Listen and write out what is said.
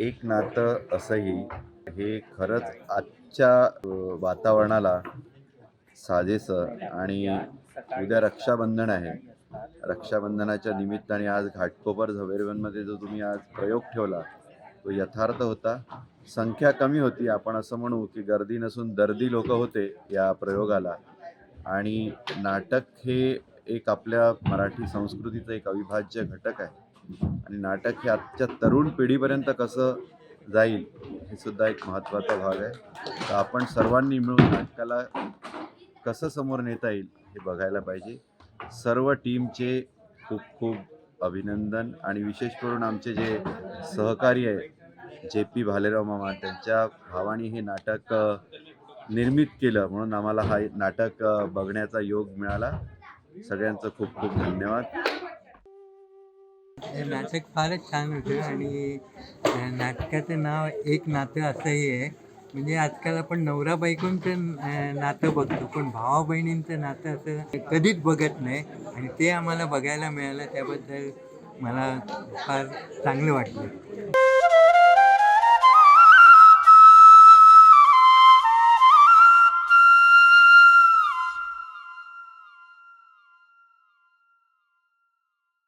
एक नातं असंही हे खरंच आजच्या वातावरणाला साजेसं आणि उद्या रक्षाबंधन आहे. रक्षाबंधनाच्या निमित्ताने आज घाटकोपर झवेरवनमध्ये जो तुम्ही आज प्रयोग ठेवला तो यथार्थ होता. संख्या कमी होती आपण असं म्हणू की गर्दी नसून दर्दी लोक होते या प्रयोगाला. आणि नाटक हे एक आपल्या मराठी संस्कृतीचं एक अविभाज्य घटक आहे. आणि नाटक हे आजच्या तरुण पिढीपर्यंत कसं जाईल हे सुद्धा एक महत्त्वाचा भाग आहे. तर आपण सर्वांनी मिळून नाटकाला कसं समोर नेता येईल हे बघायला पाहिजे. सर्व टीमचे खूप खूप अभिनंदन आणि विशेष करून आमचे जे सहकारी आहे जे पी भालेराव मामा त्यांच्या भावाने हे नाटक निर्मित केलं म्हणून आम्हाला हा नाटक बघण्याचा योग मिळाला. सगळ्यांचं खूप खूप धन्यवाद. हे नाटक फारच छान होतं आणि नाटकाचं नाव एक नातं असंही आहे. म्हणजे आजकाल आपण नवरा बायकोंचं नातं बघतो पण भावा बहिणींचं नातं असं कधीच बघत नाही आणि ते आम्हाला बघायला मिळालं त्याबद्दल मला फार चांगलं वाटलं.